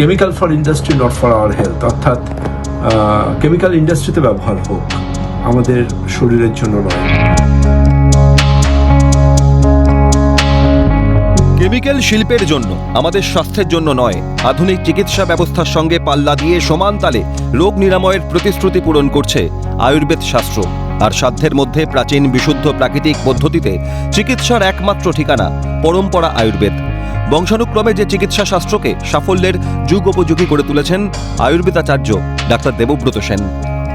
Chemical for industry not for our health অর্থাৎ chemical ইন্ডাস্ট্রিতে ব্যবহার হোক, আমাদের শরীরের জন্য নয়। কেমিক্যাল শিল্পের জন্য, আমাদের স্বাস্থ্যের জন্য নয়। আধুনিক চিকিৎসা ব্যবস্থার সঙ্গে পাল্লা দিয়ে সমান তালে রোগ নিরাময়ের প্রতিশ্রুতি পূরণ করছে আয়ুর্বেদ শাস্ত্র। আর সাধ্যের মধ্যে প্রাচীন বিশুদ্ধ প্রাকৃতিক পদ্ধতিতে চিকিৎসার একমাত্র ঠিকানা পরম্পরা আয়ুর্বেদ। বংশানুক্রমে যে চিকিৎসা শাস্ত্রকে সাফল্যের যুগ উপযোগী করে তুলেছেন আয়ুর্বেদাচার্য ডাক্তার দেবব্রত সেন।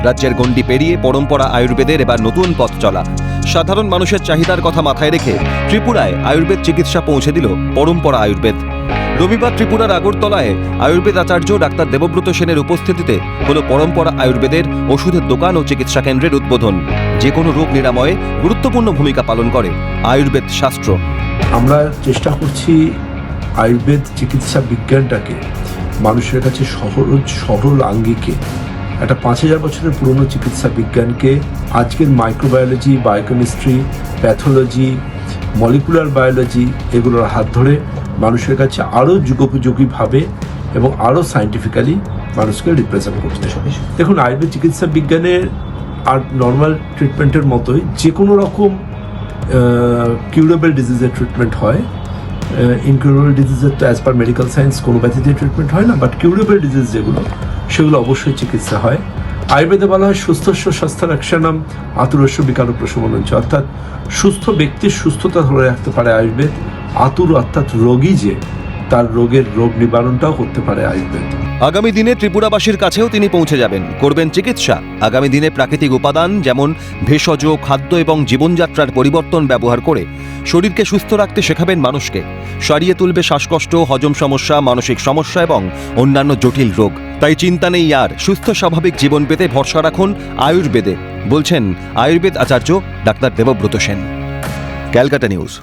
রাজ্যের গণ্ডি পেরিয়ে পরম্পরা আয়ুর্বেদের এবার নতুন পথ চলা। সাধারণ মানুষের চাহিদার কথা মাথায় রেখে ত্রিপুরায় আয়ুর্বেদ চিকিৎসা পৌঁছে দিল পরম্পরা আয়ুর্বেদ। রবিবার ত্রিপুরার আগরতলায় আয়ুর্বেদ আচার্য ডাক্তার দেবব্রত সেনের উপস্থিতিতে হল পরম্পরা আয়ুর্বেদের ওষুধের দোকান ও চিকিৎসা কেন্দ্রের উদ্বোধন। যে কোনো রোগ নিরাময়ে গুরুত্বপূর্ণ ভূমিকা পালন করে আয়ুর্বেদ শাস্ত্র। আমরা চেষ্টা করছি আয়ুর্বেদ চিকিৎসা বিজ্ঞানটাকে মানুষের কাছে সহজ, সরল আঙ্গিকে, একটা পাঁচ হাজার বছরের পুরনো চিকিৎসা বিজ্ঞানকে, আজকের microbiology biochemistry pathology molecular biology এগুলোর হাত ধরে মানুষের কাছে আরও যুগোপযোগীভাবে এবং আরও সায়েন্টিফিক্যালি মানুষকে রিপ্রেজেন্ট করতে দেখুন, আয়ুর্বেদ চিকিৎসা বিজ্ঞানের আর নর্মাল ট্রিটমেন্টের মতোই যে কোনো রকম কিউরেবল ডিজিজের ট্রিটমেন্ট হয়। ইনকিউরেবল ডিজিজের তো অ্যাজ পার মেডিকেল সায়েন্স কোনো ব্যাধিতে ট্রিটমেন্ট হয় না বাট কিউরেবল ডিজিজ যেগুলো, সেগুলো অবশ্যই চিকিৎসা হয়। আয়ুর্বেদে বলা হয় সুস্থস্য স্বাস্থ্য রক্ষানাম আতুরস্য বিকারু প্রশমনঞ্চ অর্থাৎ সুস্থ ব্যক্তির সুস্থতা ধরে রাখতে পারে আয়ুর্বেদ। আতুর অর্থাৎ রোগী যে, তার রোগের রোগ নিবারণটাও করতে পারে আয়ুর্বেদ। আগামী দিনে ত্রিপুরাবাসীর কাছেও তিনি পৌঁছে যাবেন, করবেন চিকিৎসা। আগামী দিনে প্রাকৃতিক উপাদান যেমন ভেষজ, খাদ্য এবং জীবনযাত্রার পরিবর্তন ব্যবহার করে শরীরকে সুস্থ রাখতে শেখাবেন মানুষকে। সারিয়ে তুলবে শ্বাসকষ্ট, হজম সমস্যা, মানসিক সমস্যা এবং অন্যান্য জটিল রোগ। তাই চিন্তা নেই আর, সুস্থ স্বাভাবিক জীবন পেতে ভরসা রাখুন আয়ুর্বেদে, বলছেন আয়ুর্বেদ আচার্য ডাক্তার দেবব্রত সেন। ক্যালকাটা নিউজ।